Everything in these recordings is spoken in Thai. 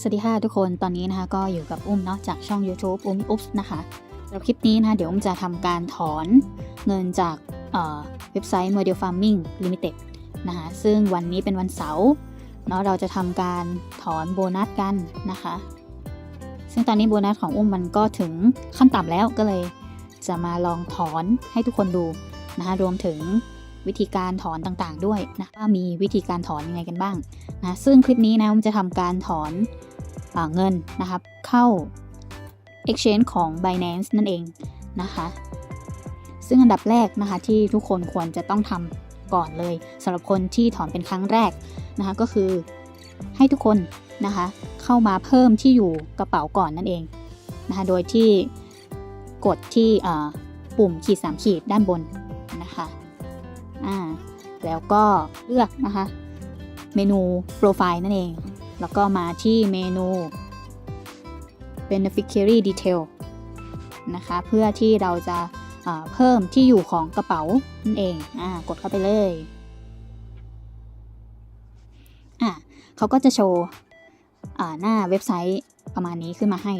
สวัสดีค่ะทุกคนตอนนี้นะคะก็อยู่กับอุ้มเนาะจากช่อง YouTube อุ้มอุ๊บนะคะสำหรับคลิปนี้นะคะเดี๋ยวอุ้มจะทำการถอนเงินจากเเว็บไซต์ Model Farming Limited นะคะซึ่งวันนี้เป็นวันเสาร์เนาะเราจะทำการถอนโบนัสกันนะคะ ซึ่งตอนนี้โบนัสของอุ้มมันก็ถึงขั้นต่ำแล้วก็เลย จะมาลองถอนให้ทุกคนดูนะคะรวมถึงวิธีการถอนต่างๆด้วยนะว่ามีวิธีการถอนยังไงกันบ้างนะซึ่งคลิปนี้นะอุ้มจะทำการถอน เงินนะครับเข้า exchange ของ Binance นั่นเองนะคะซึ่งอันดับแรกนะคะที่ทุกคนควรจะต้องทำก่อนเลยสำหรับคนที่ถอนเป็นครั้งแรกนะคะก็คือให้ทุกคนนะคะเข้ามาเพิ่มที่อยู่กระเป๋าก่อนนั่นเองนะคะโดยที่กดที่ปุ่มขีด 3 ขีดด้านบนนะคะอ่าแล้วก็เลือกนะคะเมนูโปรไฟล์นั่นเอง แล้วก็มาที่เมนู beneficiary detail นะคะ เพื่อที่เราจะเพิ่มที่อยู่ของกระเป๋านั่นเองอกดเข้าไปเลยเขาก็จะโชว์หน้าเว็บไซต์ประมาณนี้ขึ้นมาให้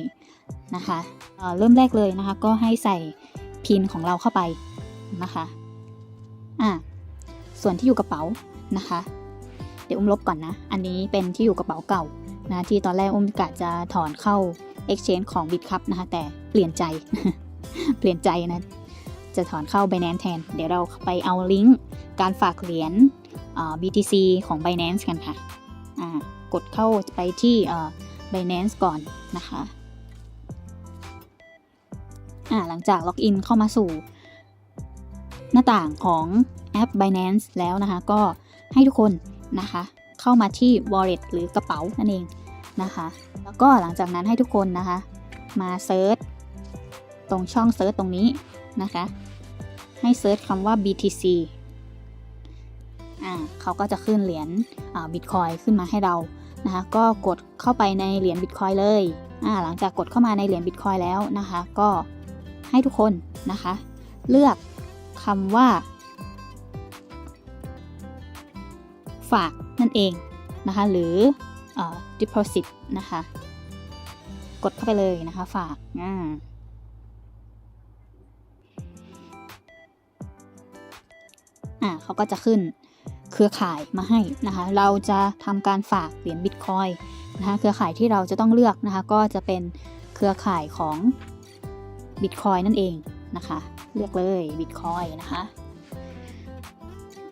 นะคะเเริ่มแรกเลยนะคะ ก็ให้ใส่พินของเราเข้าไปนะคะอะส่วนที่อยู่กระเป๋านะคะ เดี๋ยวอุ้มลบก่อนนะ อันนี้เป็นที่อยู่กระเป๋าเก่านะที่ตอนแรกอุ้มกะจะถอนเข้า Exchange ของ BitCup นะคะแต่เปลี่ยนใจ เปลี่ยนใจนะ จะถอนเข้า Binance แทน เดี๋ยวเราไปเอาลิงก์การฝากเหรียญอ่า BTC ของ Binance กันค่ะอ่ากดเข้าไปที่อ่า Binance ก่อนนะคะอ่าหลังจากล็อกอินเข้ามาสู่ หน้าต่างของแอป Binance แล้วนะคะ ก็ให้ทุกคน นะคะ เข้ามาที่ wallet หรือกระเป๋านั่นเองนะคะ แล้วก็หลังจากนั้นให้ทุกคนนะคะ มาเซิร์ชตรงช่องเซิร์ชตรงนี้นะคะ ให้เซิร์ชคำว่า BTC อ่าเขาก็จะขึ้นเหรียญบิตคอยขึ้นมาให้เรานะคะ ก็กดเข้าไปในเหรียญบิตคอยเลยอ่าหลังจากกดเข้ามาในเหรียญบิตคอยแล้วนะคะ ก็ให้ทุกคนนะคะ เลือกคำว่า ฝากนั่นเองนะคะ หรืออ deposit นะคะ กดเข้าไปเลยนะคะ ฝากอ่าอ่าเขาก็จะขึ้นเครือข่ายมาให้นะคะ เราจะทำการฝากเหรียญบิตคอยนะคะ เครือข่ายที่เราจะต้องเลือกนะคะ ก็จะเป็นเครือข่ายของบิตคอยนั่นเองนะคะ เลือกเลยบิตคอยนะคะ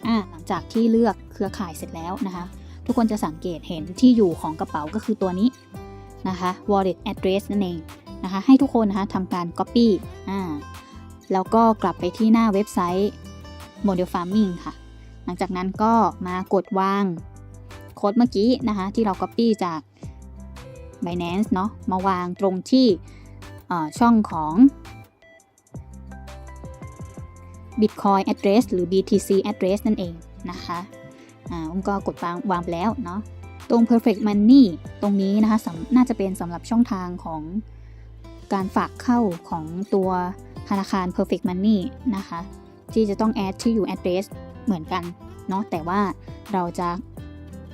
อ่า หลังจากที่เลือก เครือข่ายเสร็จแล้วนะคะ ทุกคนจะสังเกตเห็นที่อยู่ของกระเป๋าก็คือตัวนี้นะคะ wallet address นั่นเองนะคะให้ทุกคนนะคะทำการ copy อ่าแล้วก็กลับไปที่หน้าเว็บไซต์ model farming ค่ะ หลังจากนั้นก็มากดวางโค้ดเมื่อกี้นะคะที่เรา copy จาก Binance เนาะมาวางตรงที่ช่องของ Bitcoin address หรือ BTC address นั่นเองนะคะ อ่าอุ้มก็กดวางวางไปแล้วเนาะตรง perfect money ตรงนี้นะคะน่าจะเป็นสำหรับช่องทางของการฝากเข้าของตัวธนาคาร perfect money นะคะ ที่จะต้อง add ที่อยู่ address เหมือนกันเนาะแต่ว่าเราจะ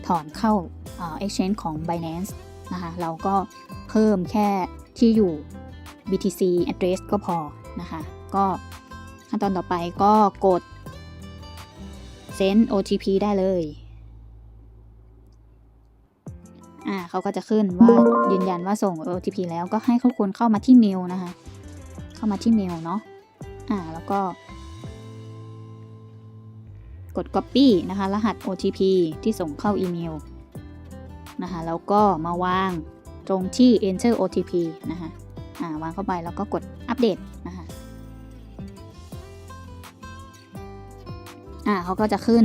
ถอนเข้าอ่า exchange ของ Binance นะคะ เราก็เพิ่มแค่ที่อยู่ BTC address ก็พอนะคะ ก็ขั้นตอนต่อไปก็กด send OTP ได้เลย อ่าเขาก็จะขึ้นว่ายืนยันว่าส่ง OTP แล้วก็ให้ทุกคนเข้ามาที่เมลนะคะ เข้ามาที่เมลเนาะ อ่าแล้วก็ กด copy นะคะ รหัส OTP ที่ส่งเข้าอีเมลนะคะ แล้วก็มาวางตรงที่ enter OTP นะคะ อ่าวางเข้าไปแล้วก็กดอัปเดตนะคะ อ่าเขาก็จะขึ้น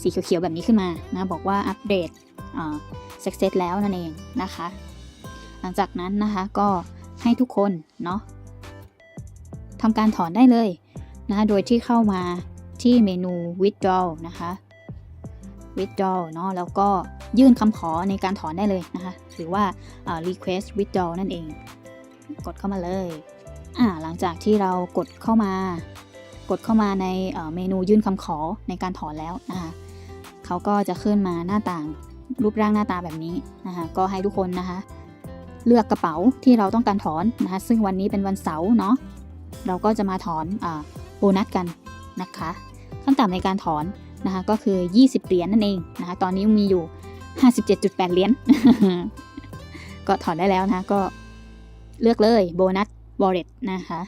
สีเขียวๆแบบนี้ขึ้นมานะบอกว่าอัปเดตอ่า success แล้วนั่นเองนะคะ หลังจากนั้นนะคะก็ให้ทุกคนเนาะทำการถอนได้เลยนะคะโดยที่เข้ามาที่เมนู withdraw นะคะ withdraw เนาะแล้วก็ยื่นคำขอในการถอนได้เลยนะคะหรือว่าา request withdraw นั่นเอง กดเข้ามาเลยอ่าหลังจากที่เรากดเข้ามา กดเข้ามาในเมนูยื่นคำขอในการถอนแล้วนะคะเขาก็จะขึ้นมาหน้าต่างรูปร่างหน้าตาแบบนี้นะคะก็ให้ทุกคนนะคะเลือกกระเป๋าที่เราต้องการถอนนะคะซึ่งวันนี้เป็นวันเสาร์เนาะเราก็จะมาถอนอโบนัสกันนะคะขั้นต่ำในการถอนนะคะก็คือ 20 เหรียญนั่นเองนะคะตอนนี้มีอยู่ 57.8 เหรียญก็ถอนได้แล้วนะก็เลือกเลยโบนัสวอลเล็ตนะคะ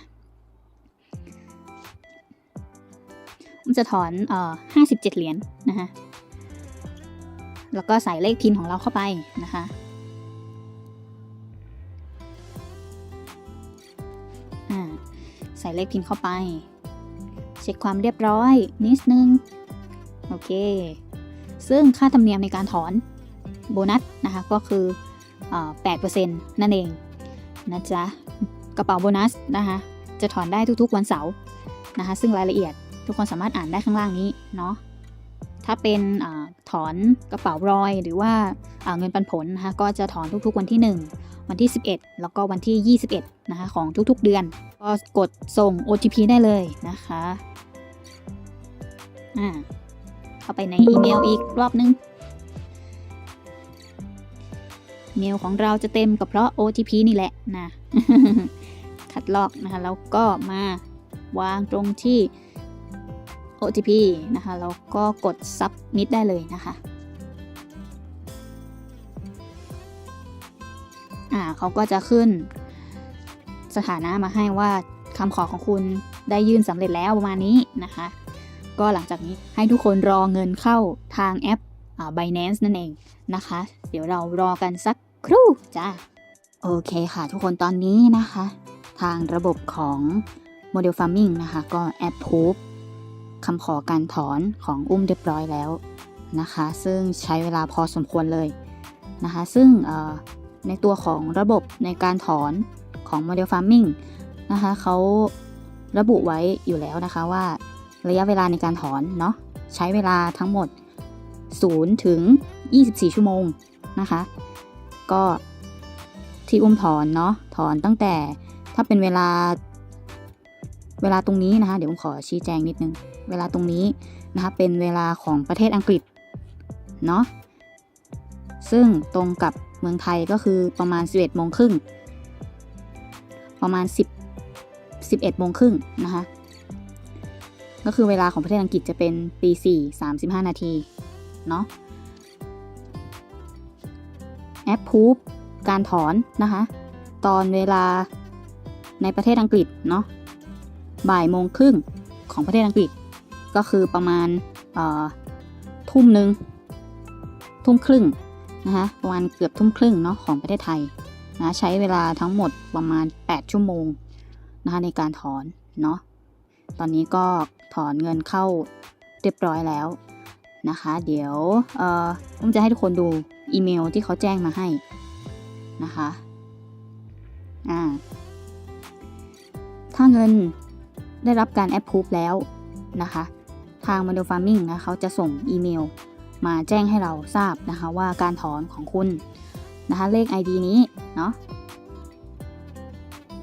ผมจะถอนเอ่อ57เหรียญนะคะแล้วก็ใส่เลขพินของเราเข้าไปนะคะใส่เลขพินเข้าไป เช็คความเรียบร้อยนิดนึง โอเค ซึ่งค่าธรรมเนียมในการถอนโบนัสนะคะก็คืออา8%นั่นเองนะจ๊ะ กระเป๋าโบนัสนะคะจะถอนได้ทุกๆวันเสาร์นะคะซึ่งรายละเอียด ทุกคนสามารถอ่านได้ข้างล่างนี้เนาะถ้าเป็นอถอนกระเป๋ารอยหรือว่าอ่าเงินปันผลนะคะก็จะถอนทุกๆวันที่ 1 วันที่ 11 แล้วก็วันที่ 21นะคะของทุกๆเดือน ก็กดส่ง OTP ได้เลยนะคะอ่าเข้าไปในอีเมลอีกรอบนึงเมลของเราจะเต็มก็เพราะ OTP นี่แหละนะคัดลอกนะคะแล้วก็มาวางตรงที่ OTP นะคะแล้วก็กด submit ได้เลยนะคะอ่าเขาก็จะขึ้นสถานะมาให้ว่าคำขอของคุณได้ยื่นสำเร็จแล้วประมาณนี้นะคะ ก็หลังจากนี้ให้ทุกคนรอเงินเข้าทางแอปอ่า Binance นั่นเองนะคะ เดี๋ยวเรารอกันสักครู่จ้าโอเคค่ะ ทุกคนตอนนี้นะคะ ทางระบบของ Model Farming นะคะ ก็ approve คำขอการถอนของอุ้มเรียบร้อยแล้วนะคะ ซึ่งใช้เวลาพอสมควรเลยนะคะ ซึ่งในตัวของระบบในการถอนของ Model Farming นะคะเขาระบุไว้อยู่แล้วนะคะว่าระยะเวลาในการถอนเนาะใช้เวลาทั้งหมด 0 ถึง 24 ชั่วโมงนะคะ ก็ที่อุ้มถอนเนาะถอนตั้งแต่ถ้าเป็นเวลา เวลาตรงนี้นะคะ เดี๋ยวผมขอชี้แจงนิดนึง เวลาตรงนี้นะคะเป็นเวลาของประเทศอังกฤษเนาะ ซึ่งตรงกับเมืองไทยก็คือประมาณ 11โมงครึ่ง ประมาณ 10 11โมงครึ่งนะคะ ก็คือเวลาของประเทศอังกฤษจะเป็นตี4 35 นาทีเนาะ แอปพูฟการถอนนะคะ ตอนเวลาในประเทศอังกฤษเนาะ บ่ายโมงครึ่งของประเทศอังกฤษ ก็คือประมาณทุ่มหนึ่งทุ่มครึ่งนะคะประมาณเกือบทุ่มครึ่งเนาะของประเทศไทยนะใช้เวลาทั้งหมดประมาณ 8 ชั่วโมงนะคะในการถอนเนาะตอนนี้ก็ถอนเงินเข้าเรียบร้อยแล้วนะคะ เดี๋ยวเอ่อผมจะให้ทุกคนดูอีเมลที่เขาแจ้งมาให้นะคะอ่าถ้าเงิน ได้รับการแอปพูฟแล้วนะคะ ทาง Model Farming นะเขาจะส่งอีเมล มาแจ้งให้เราทราบนะคะว่าการถอนของคุณนะคะเลข ID นี้เนาะ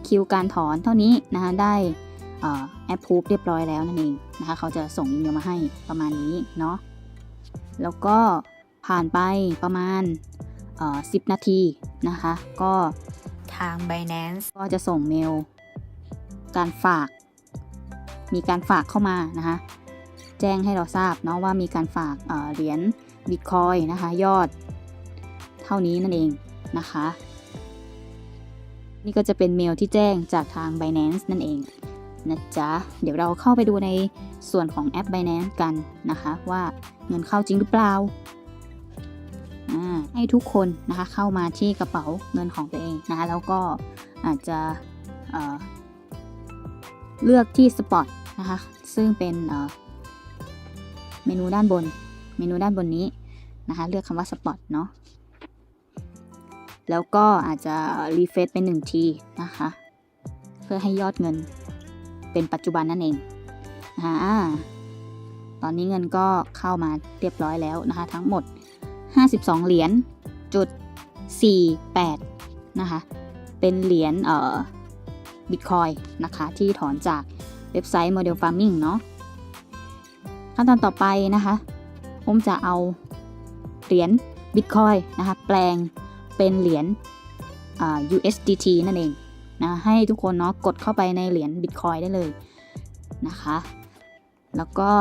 คิวการถอนเท่านี้นะคะได้แอปพูฟเรียบร้อยแล้วนั่นเองนะคะเขาจะส่งอีเมลมาให้ประมาณนี้เนาะแล้วก็ผ่านไปประมาณเอ่อ10 นาทีนะคะ ก็ทาง Binance ก็จะส่งเมล การฝาก มีการฝากเข้ามานะคะแจ้งให้เราทราบเนาะว่ามีการฝากเอ่อเหรียญบิตคอยนะคะยอด เท่านี้นั่นเองนะคะ นี่ก็จะเป็นเมลที่แจ้งจากทาง Binance นั่นเองนะจ๊ะเดี๋ยวเราเข้าไปดูในส่วนของแอป Binance กันนะคะ ว่าเงินเข้าจริงหรือเปล่าอ่าให้ทุกคนนะคะเข้ามาที่กระเป๋าเงินของตัวเองนะคะแล้วก็อาจจะเเลือกที่ Spot นะคะ ซึ่งเป็นเมนูด้านบน เมนูด้านบนนี้นะคะ เลือกคำว่า Spot เนาะ แล้วก็อาจจะรีเฟซเป็นหนึ่งทีนะคะ เพื่อให้ยอดเงินเป็นปัจจุบันนั่นเองนะคะตอนนี้เงินก็เข้ามาเรียบร้อยแล้วนะคะ ทั้งหมด 52 เหรียญจุด48นะคะ เป็นเหรียญเอ่อบิตคอยนะคะ ที่ถอนจาก เว็บไซต์ Model Farming เนาะขั้นตอนต่อไปนะคะผมจะเอาเหรียญ Bitcoin นะคะแปลงเป็นเหรียญ USDT นั่นเองนะให้ทุกคนเนาะกดเข้าไปในเหรียญ Bitcoin ได้เลยนะคะ แล้วก็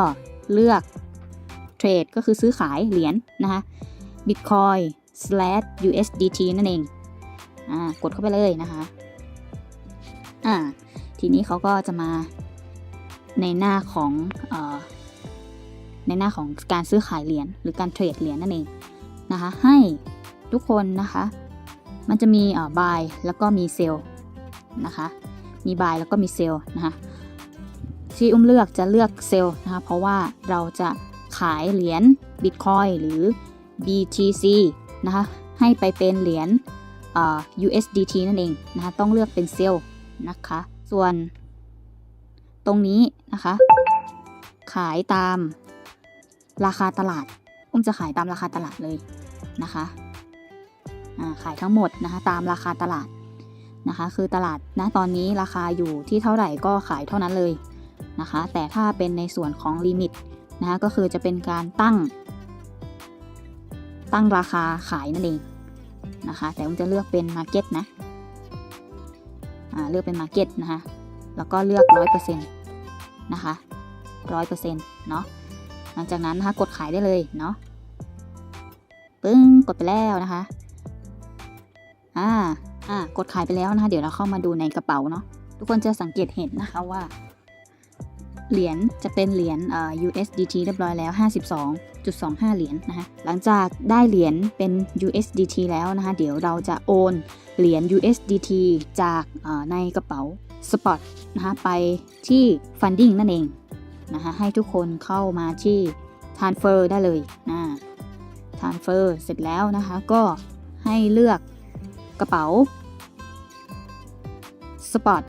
เลือกเทรดก็คือซื้อขายเหรียญนะคะ Bitcoin slash USDT นั่นเองอ่ากดเข้าไปเลยนะคะอ่าทีนี้เขาก็จะมา ในหน้าของออในหน้าของการซื้อขายเหรียญหรือการเทรดเหรียญนั่นเองนะคะ ให้ทุกคนนะคะ มันจะมีเอ่อ buy แล้วก็มี sell นะคะ มี buy แล้วก็มี sell นะคะที่อุ้มเลือกจะเลือก sell นะคะ เพราะว่าเราจะขายเหรียญ Bitcoin หรือ BTC นะคะ ให้ไปเป็นเหรียญ USDT นั่นเองนะคะ ต้องเลือกเป็น sell นะคะ ส่วน ตรงนี้นะคะ ขายตามราคาตลาด อุ้มจะขายตามราคาตลาดเลยนะคะขายทั้งหมดนะคะตามราคาตลาดนะคะ คือตลาดนะตอนนี้ราคาอยู่ที่เท่าไหร่ก็ขายเท่านั้นเลยนะคะ แต่ถ้าเป็นในส่วนของลิมิตนะคะก็คือจะเป็นการตั้ง ตั้งราคาขายนั่นเองนะคะ แต่อุ้มจะเลือกเป็น Market นะเลือกเป็น Market นะคะ แล้วก็เลือก 100%นะคะ100%เนาะหลังจากนั้นนะคะกดขายได้เลยเนาะปึ้งกดไปแล้วนะคะอ่าอ่ากดขายไปแล้วนะคะ เดี๋ยวเราเข้ามาดูในกระเป๋าเนาะทุกคนจะสังเกตเห็นนะคะว่า เหรียญจะเป็นเหรียญ USDT เรียบร้อยแล้ว 52.25 เหรียญนะคะหลังจากได้เหรียญเป็น USDT แล้วนะคะ เดี๋ยวเราจะโอนเหรียญ USDT จากในกระเป๋า Spot นะคะไปที่ Funding นั่นเองนะคะให้ทุกคนเข้ามาที่ Transfer ได้เลยนะ Transfer เสร็จแล้วนะคะก็ให้เลือกกระเป๋า Spot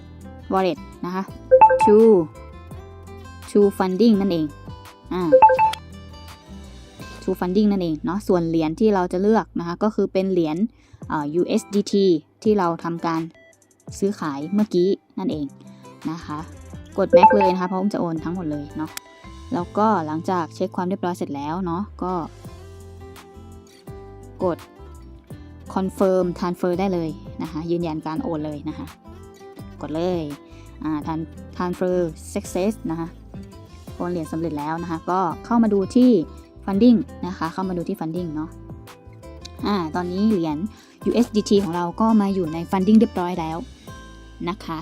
Wallet นะคะ to to funding นั่นเองอ่า to funding นั่นเองเนาะส่วนเหรียญที่เราจะเลือกนะคะก็คือเป็นเหรียญ USDT ที่เราทำการ ซื้อขายเมื่อกี้นั่นเองนะคะ กด back เลยนะคะเพราะผมจะโอนทั้งหมดเลยเนาะแล้วก็หลังจากเช็คความเรียบร้อยเสร็จแล้วเนาะก็ กด confirm transfer ได้เลยนะคะ ยืนยันการโอนเลยนะคะ กดเลยอ่า tran- transfer success นะคะโอนเหรียญสำเร็จแล้วนะคะ ก็เข้ามาดูที่ funding นะคะ เข้ามาดูที่ funding เนาะอ่าตอนนี้เหรียญ USDT ของเราก็มาอยู่ใน funding เรียบร้อยแล้ว นะคะ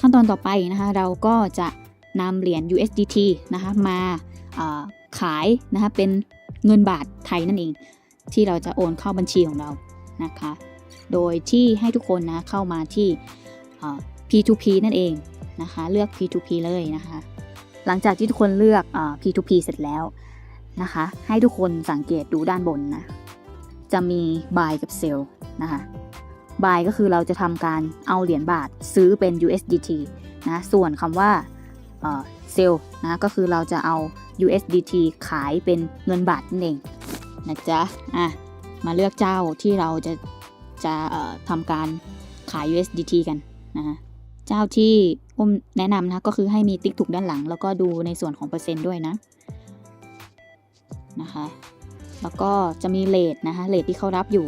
ขั้นตอนต่อไปนะคะเราก็จะนำเหรียญ USDT นะคะมาเอ่อขายนะคะเป็นเงินบาทไทยนั่นเอง ที่เราจะโอนเข้าบัญชีของเรานะคะ โดยที่ให้ทุกคนนะเข้ามาที่ P2P นั่นเองนะคะเลือก P2P เลยนะคะ หลังจากที่ทุกคนเลือกอ P2P เสร็จแล้วนะคะ ให้ทุกคนสังเกตดูด้านบนนะ จะมี buy กับ sell นะคะ buy ก็คือเราจะทำการเอาเหรียญบาทซื้อเป็น USDT นะ ส่วนคำว่าเอ่อ sell นะ ก็คือเราจะเอา USDT ขายเป็นเงินบาทนั่นเองนะจ๊ะ อะ มาเลือกเจ้าที่เราจะจะทำการขาย USDT กันนะฮะเจ้าที่อุ้มแนะนำนะก็คือให้มีติ๊กถูกด้านหลัง แล้วก็ดูในส่วนของเปอร์เซ็นต์ด้วยนะนะคะ แล้วก็จะมีเลทนะคะเลทที่เขารับอยู่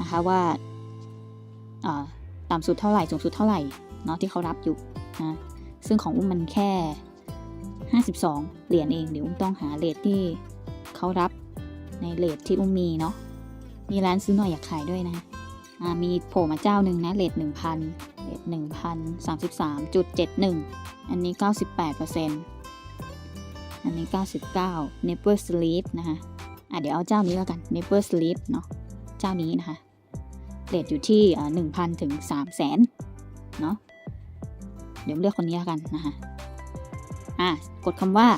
นะคะว่า ต่ำสุดเท่าไหร่สูงสุดเท่าไหร่เนาะที่เขารับอยู่นะซึ่งของอุ้มมันแค่ 52 เหรียญเองเดี๋ยวอุ้มต้องหาเลทที่เขารับในเลทที่อุ้มมีเนาะมีร้านซื้อหน่อยอยากขายด้วยนะมีโผล่มาเจ้าหนึ่งนะเลท1,000เลท1,033.71อันนี้98%อันนี้ 99 Never Sleep นะคะอะเดี๋ยวเอาเจ้านี้แล้วกัน Never Sleep เนาะ เจ้านี้นะคะ เลทอยู่ที่หนึ่งพันถึงสามแสนเนาะเดี๋ยวเลือกคนนี้กันนะคะอะกดคำว่า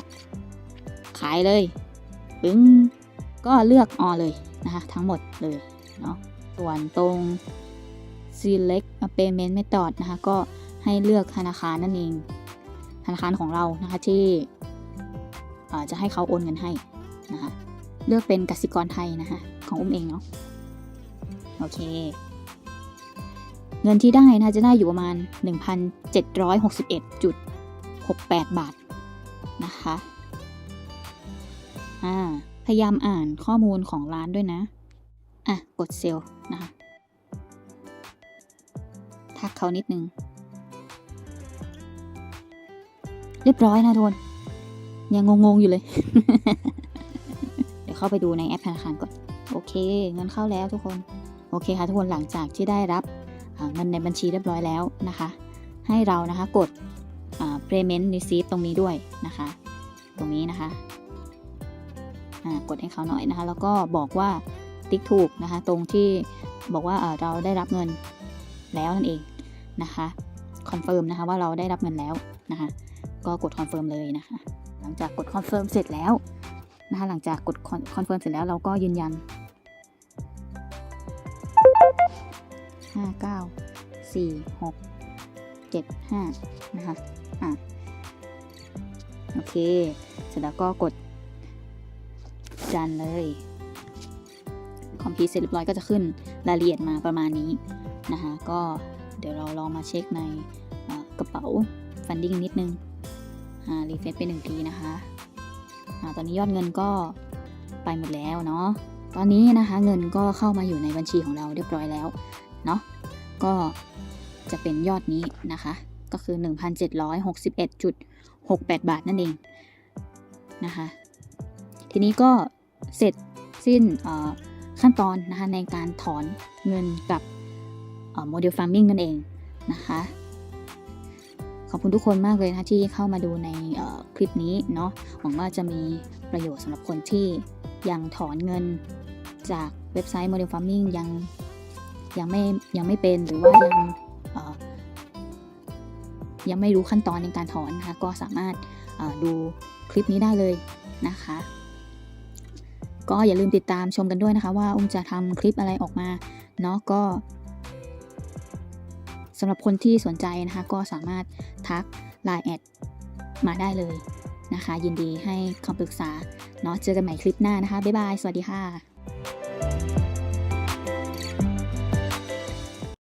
ขายเลยปึ้งก็เลือกออเลยนะคะทั้งหมดเลยเนาะส่วนตรง select payment method นะคะก็ให้เลือกธนาคารนั่นเอง ธนาคารของเรานะคะที่จะให้เขาโอนเงินให้นะคะเลือกเป็นกสิกรไทยนะคะของอุ้มเองเนาะ โอเค เงินที่ได้นะจะได้อยู่ประมาณ 1,761.68 บาทนะคะ อ่า พยายามอ่านข้อมูลของร้านด้วยนะ อะ กดเซลล์นะคะทักเขานิดนึง เรียบร้อยนะทุกคนยังงงๆอยู่เลย เดี๋ยวเข้าไปดูในแอปธนาคารก่อน โอเค เงินเข้าแล้วทุกคน โอเคค่ะทุกคนหลังจากที่ได้รับเงินในบัญชีเรียบร้อยแล้วนะคะ ให้เรานะคะกด payment receipt ตรงนี้ด้วยนะคะ ตรงนี้นะคะกดให้เขาหน่อยนะคะ แล้วก็บอกว่าติ๊กถูกนะคะ ตรงที่บอกว่าเอ่อเราได้รับเงินแล้วนั่นเองนะคะคอนเฟิร์มนะคะว่าเราได้รับเงินแล้วนะคะก็กดคอนเฟิร์มเลยนะคะ หลังจากกดคอนเฟิร์มเสร็จแล้วนะคะหลังจากกดคอนเฟิร์มเสร็จแล้วเราก็ยืนยัน ห้าเก้าสี่หกเจ็ดห้านะคะ อะ โอเค เสร็จแล้วก็กดจันเลย คอมพิวเสร็จเรียบร้อยก็จะขึ้นรายละเอียดมาประมาณนี้นะคะ ก็เดี๋ยวเราลองมาเช็คในกระเป๋าฟันดิ้งนิดนึง อ่า รีเฟซไปหนึ่งทีนะคะ อ่า ตอนนี้ยอดเงินก็ไปหมดแล้วเนาะ ตอนนี้นะคะเงินก็เข้ามาอยู่ในบัญชีของเราเรียบร้อยแล้ว เนาะก็จะเป็นยอดนี้นะคะ ก็คือ 1,761.68 บาทนั่นเองนะคะ ทีนี้ก็เสร็จสิ้นขั้นตอนนะคะในการถอนเงินกับโมเดลฟาร์มิงนั่นเองนะคะ ขอบคุณทุกคนมากเลยนะที่เข้ามาดูในคลิปนี้เนาะหวังว่าจะมีประโยชน์สำหรับคนที่ยังถอนเงินจากเว็บไซต์ Model Farming ยัง ยังไม่ยังไม่เป็นหรือว่ายังยังไม่รู้ขั้นตอนในการถอนนะคะก็สามารถดูคลิปนี้ได้เลยนะคะ ก็อย่าลืมติดตามชมกันด้วยนะคะ ว่าอุ้มจะทำคลิปอะไรออกมาเนาะก็สำหรับคนที่สนใจนะคะ ก็สามารถทัก Line แอดมาได้เลยนะคะ ยินดีให้คำปรึกษาเนาะเจอกันใหม่คลิปหน้านะคะ บ๊ายบาย สวัสดีค่ะ